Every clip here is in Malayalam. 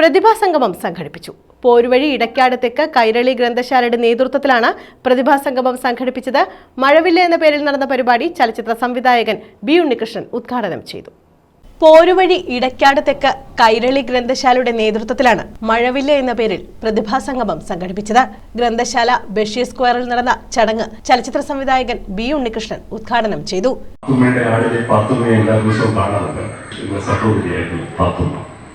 പ്രതിഭാ സംഗമം സംഘടിപ്പിച്ചു. പോരുവഴി ഇടയ്ക്കാടത്തേക്ക് കൈരളി ഗ്രന്ഥശാലയുടെ നേതൃത്വത്തിലാണ് പ്രതിഭാസംഗമം സംഘടിപ്പിച്ചത്. മഴവില്ല എന്ന പേരിൽ നടന്ന പരിപാടി ചലച്ചിത്ര സംവിധായകൻ ബി ഉണ്ണികൃഷ്ണൻ ഉദ്ഘാടനം ചെയ്തു. പോരുവഴി ഇടയ്ക്കാട് തെക്ക് കൈരളി ഗ്രന്ഥശാലയുടെ നേതൃത്വത്തിലാണ് മഴവില്ല എന്ന പേരിൽ പ്രതിഭാസംഗമം സംഘടിപ്പിച്ചത്. ഗ്രന്ഥശാല ബഷീർ സ്ക്വയറിൽ നടന്ന ചടങ്ങ് ചലച്ചിത്ര സംവിധായകൻ ബി ഉണ്ണികൃഷ്ണൻ ഉദ്ഘാടനം ചെയ്തു.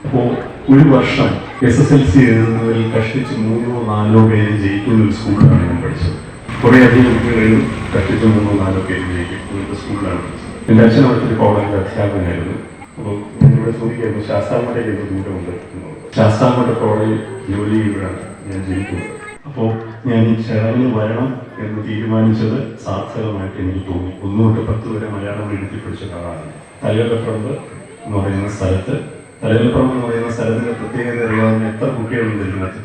അപ്പോൾ ഒരു വർഷം എസ് എസ് എൽ സി എഴുതുന്നതിൽ കഷ്ടിച്ച് മൂന്നോ നാലോ പേര് ജയിക്കുന്ന ഒരു സ്കൂളിലാണ് ഞാൻ പഠിച്ചത്. കുറേയധികം കുട്ടികളിലും കഷ്ടിച്ച് മൂന്നോ നാലോ പേര് ജയിക്കും ഒരു സ്കൂളിലാണ് പഠിച്ചത്. എന്റെ അച്ഛൻ അവിടുത്തെ ഒരു കോളേജിൽ അധ്യാപകനായിരുന്നു. അപ്പോൾ ഞാനിവിടെ ചോദിക്കായിരുന്നു ശാസ്താമടയിൽ എന്ത് ദൂരമുണ്ട് എന്നുള്ളത് ശാസ്താമട കോളേജ് ജോലി ചെയ്യുമ്പോഴാണ് ഞാൻ ജയിക്കുന്നത് അപ്പോൾ ഞാൻ ഈ ചേർന്ന് വരണം എന്ന് തീരുമാനിച്ചത് സാർത്ഥകമായിട്ട് എനിക്ക് തോന്നി. ഒന്നു തൊട്ട് പത്ത് വരെ മലയാളം എഴുതി പഠിച്ച ഒരാളാണ്. തലയോലപ്പറമ്പ് എന്ന് പറയുന്ന സ്ഥലത്ത് തലയോലപ്പറമ്പ് എന്ന് പറയുന്ന സ്ഥലത്തിന്റെ പ്രത്യേകത അറിയാവുന്ന എത്ര കുട്ടികളുണ്ട് ഇതിനകത്ത്?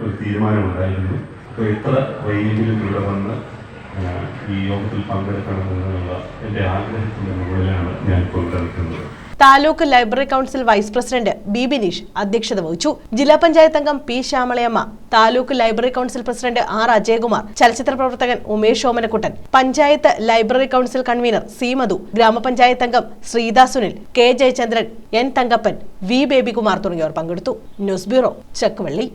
ഒരു തീരുമാനമുണ്ടായിരുന്നു. അപ്പോൾ എത്ര വൈകിയെങ്കിലും ഇവിടെ വന്ന് ഈ യോഗത്തിൽ പങ്കെടുക്കണമെന്നുള്ള എന്റെ ആഗ്രഹത്തിന്റെ മുകളിലാണ് ഞാൻ ഇപ്പോൾ നിൽക്കുന്നത്. Taluk library council vice president B Bineesh അധ്യക്ഷത വഹിച്ചു. ജില്ലാ പഞ്ചായത്ത് അംഗം P Shyamalayamma taluk library council president R Ajayakumar ചലച്ചിത്ര പ്രവർത്തകൻ Umesh Omanakuttan panchayat library council convener C Madhu ഗ്രാമപഞ്ചായത്ത് അംഗം Sreeda Sunil K Jayachandran N Thankappan V Babykumar തുടങ്ങിയവർ പങ്കെടുത്തു. News bureau Chakkuvally.